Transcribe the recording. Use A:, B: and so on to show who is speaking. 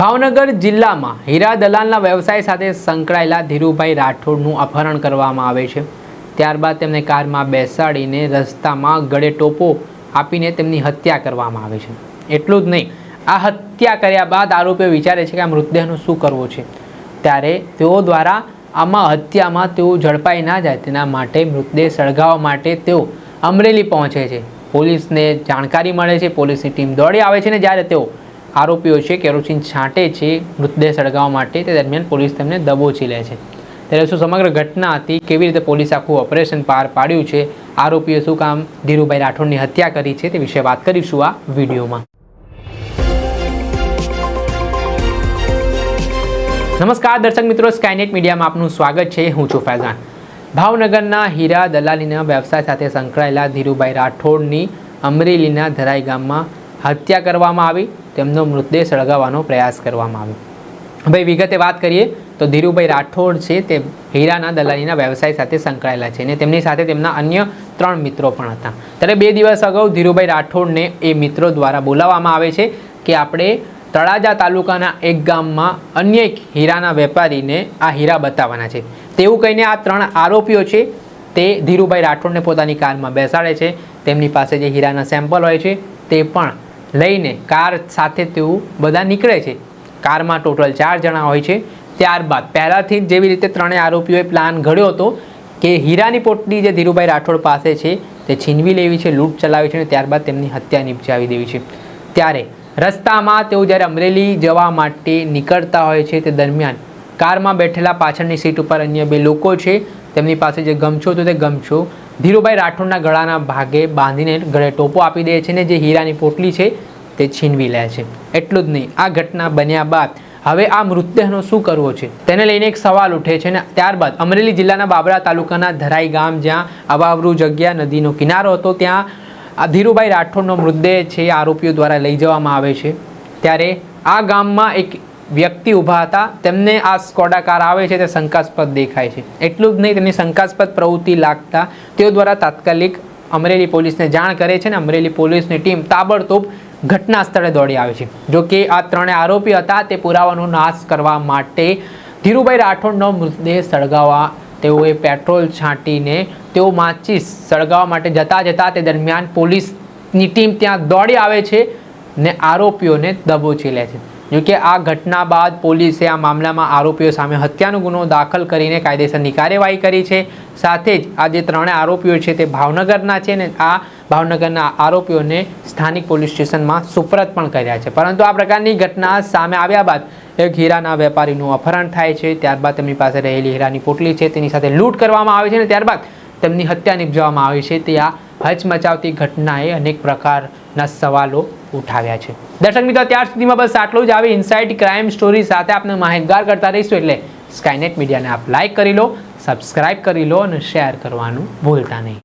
A: ભાવનગર જિલ્લામાં હીરા દલાલના વ્યવસાય સાથે સંકળાયેલા ધીરુભાઈ રાઠોડનું અપહરણ કરવામાં આવે છે. ત્યારબાદ તેમને કારમાં બેસાડીને રસ્તામાં ગળે ટોપો આપીને તેમની હત્યા કરવામાં આવે છે. એટલું જ નહીં, આ હત્યા કર્યા બાદ આરોપીઓ વિચારે છે કે આ મૃતદેહનું શું કરવું છે? ત્યારે તેઓ દ્વારા આમાં હત્યામાં તેઓ ઝડપાઈ ના જાય, તેના માટે મૃતદેહ સળગાવવા માટે તેઓ અમરેલી પહોંચે છે. પોલીસને જાણકારી મળે છે, પોલીસની ટીમ દોડી આવે છે ને જ્યારે તેઓ આરોપીઓ છે કેરોસીન છાંટે છે, મૃતદેહ સળગાવવા માટે તે દરમિયાન પોલીસ તેમને દબોચી લે છે. ત્યારે શું સમગ્ર ઘટના હતી? કેવી રીતે પોલીસ આખું ઓપરેશન પાર પાડ્યું છે? આરોપીએ શું કામ ધીરુભાઈ રાઠોડની હત્યા કરી છે તે વિશે વાત કરીશું આ વિડીયોમાં. નમસ્કાર દર્શક મિત્રો સ્કાયનેટ મીડિયામાં આપનું સ્વાગત છે. હું છું ફૈઝાન. ભાવનગરના હીરા દલાલીના વ્યવસાય સાથે સંકળાયેલા ધીરુભાઈ રાઠોડની અમરેલીના ધરાઈ ગામમાં હત્યા કરવામાં આવી. તેમનો મૃતદેહ સળગાવવાનો પ્રયાસ કરવામાં આવ્યો. ભાઈ, વિગતે વાત કરીએ તો ધીરુભાઈ રાઠોડ છે, તે હીરાના દલાલીના વ્યવસાય સાથે સંકળાયેલા છે અને તેમની સાથે તેમના અન્ય ત્રણ મિત્રો પણ હતા. ત્યારે બે દિવસ અગાઉ ધીરુભાઈ રાઠોડને એ મિત્રો દ્વારા બોલાવવામાં આવે છે કે આપણે તળાજા તાલુકાના એક ગામમાં અન્ય એક હીરાના વેપારીને આ હીરા બતાવવાના છે. તેવું કહીને આ ત્રણ આરોપીઓ છે, તે ધીરુભાઈ રાઠોડને પોતાની કારમાં બેસાડે છે. તેમની પાસે જે હીરાના સેમ્પલ હોય છે, તે પણ લઈને કાર સાથે તેઓ બધા નીકળે છે. કારમાં ટોટલ ચાર જણા હોય છે. ત્યારબાદ પહેલાંથી જેવી રીતે ત્રણેય આરોપીઓએ પ્લાન ઘડ્યો હતો કે હીરાની પોટલી જે ધીરુભાઈ રાઠોડ પાસે છે તે છીનવી લેવી છે, લૂંટ ચલાવી છે અને ત્યારબાદ તેમની હત્યા નિપજાવી દેવી છે. ત્યારે રસ્તામાં તેઓ જ્યારે અમરેલી જવા માટે નીકળતા હોય છે તે દરમિયાન કારમાં બેઠેલા પાછળની સીટ ઉપર અન્ય બે લોકો છે. તેમની પાસે જે ગમછો હતો તે ગમછો ધીરુભાઈ રાઠોડના ગળાના ભાગે બાંધીને ગળે ટોપો આપી દે છે ને જે હીરાની પોટલી છે તે છીનવી લે છે. એટલું જ નહીં, આ ઘટના બન્યા બાદ હવે આ મૃતદેહનો શું કરવો છે? તેને લઈને એક સવાલ ઉઠે છે ને ત્યારબાદ અમરેલી જિલ્લાના બાબરા તાલુકાના ધરાઈ ગામ જ્યાં અવાવરૂ જગ્યા નદીનો કિનારો હતો, ત્યાં ધીરુભાઈ રાઠોડનો મૃતદેહ છે આરોપીઓ દ્વારા લઈ જવામાં આવે છે. ત્યારે આ ગામમાં એક વ્યક્તિ ઊભા હતા, તેમને આ સ્કોડા કાર આવે છે, તે શંકાસ્પદ દેખાય છે. એટલું જ નહીં, તેમની શંકાસ્પદ પ્રવૃત્તિ લાગતા તેઓ દ્વારા તાત્કાલિક અમરેલી પોલીસને જાણ કરે છે ને અમરેલી પોલીસની ટીમ તાબડતોબ ઘટના સ્થળે દોડી આવે છે. જો કે આ ત્રણે આરોપી હતા, તે પુરાવાનો નાશ કરવા માટે ધીરુભાઈ રાઠોડનો મૃતદેહ સળગાવવા તેઓએ પેટ્રોલ છાંટીને તેઓ માચીસ સળગાવવા માટે જતા જતા તે દરમિયાન પોલીસની ટીમ ત્યાં દોડી આવે છે ને આરોપીઓને દબોચી લે છે. જો કે આ ઘટના બાદ પોલીસે આ મામલામાં આરોપીઓ સામે હત્યાનો ગુનો દાખલ કરીને કાયદેસરની કાર્યવાહી કરી છે. સાથે જ આ જે ત્રણે આરોપીઓ છે તે ભાવનગરના છે ને આ ભાવનગરના આરોપીઓને સ્થાનિક પોલીસ સ્ટેશનમાં સુપરત પણ કર્યા છે. પરંતુ આ પ્રકારની ઘટના સામે આવ્યા બાદ એક હીરાના વેપારીનું અપહરણ થાય છે. ત્યારબાદ તેમની પાસે રહેલી હીરાની પોટલી છે, તેની સાથે લૂંટ કરવામાં આવે છે અને ત્યારબાદ તેમની હત્યા નિપજાવવામાં આવે છે. તે આ હચમચાવતી ઘટનાએ અનેક પ્રકારના સવાલો ઉઠાવ્યા છે. દર્શક મિત્રો, ત્યાર સુધીમાં બસ આટલું જ. આવી ઇન્સાઇટ ક્રાઇમ સ્ટોરી સાથે આપણે માહિતગાર કરતા રહીશું એટલે સ્કાયનેટ મીડિયાને આપ લાઇક કરી લો સબસ્ક્રાઇબ કરી લો અને શેર કરવાનું ભૂલતા નહીં.